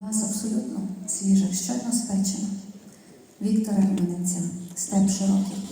вас абсолютно свіже, щойно спечена. Віктора Романенця, степ широкий.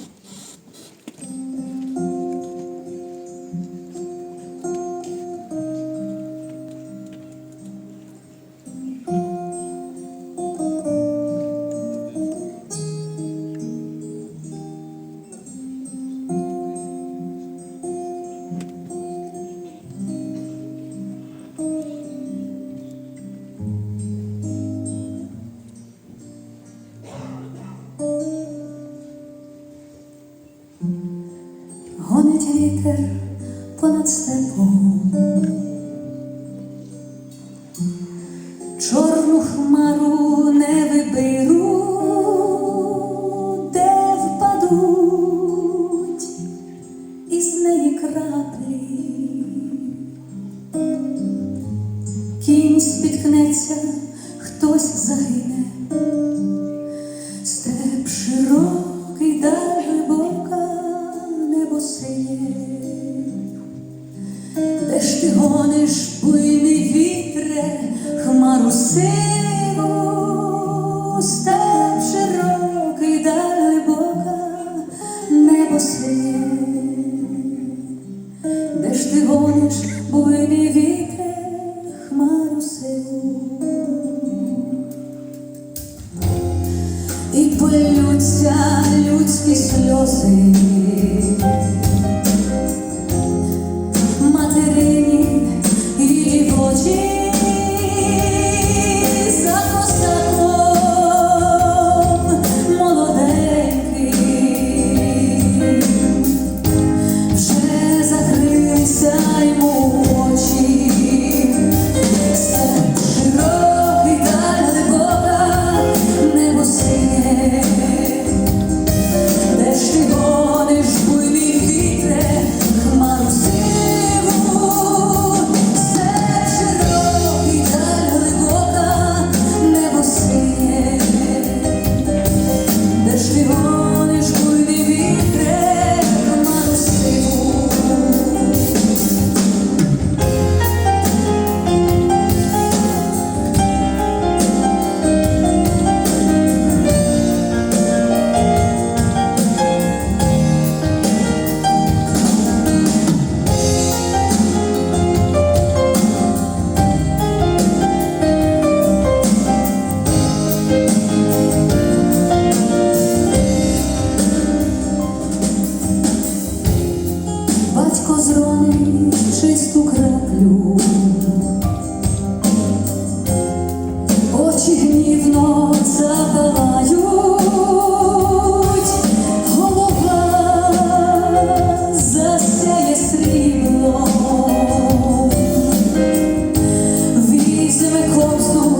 Гонить вітер понад степом, чорну хмару синє, де ж ти гониш буйний вітре, хмару сиву, степ широкий да глибока небо синє, де ж ти гониш буйний вітре, хмару сиву. І полються людські сльози, Jesus.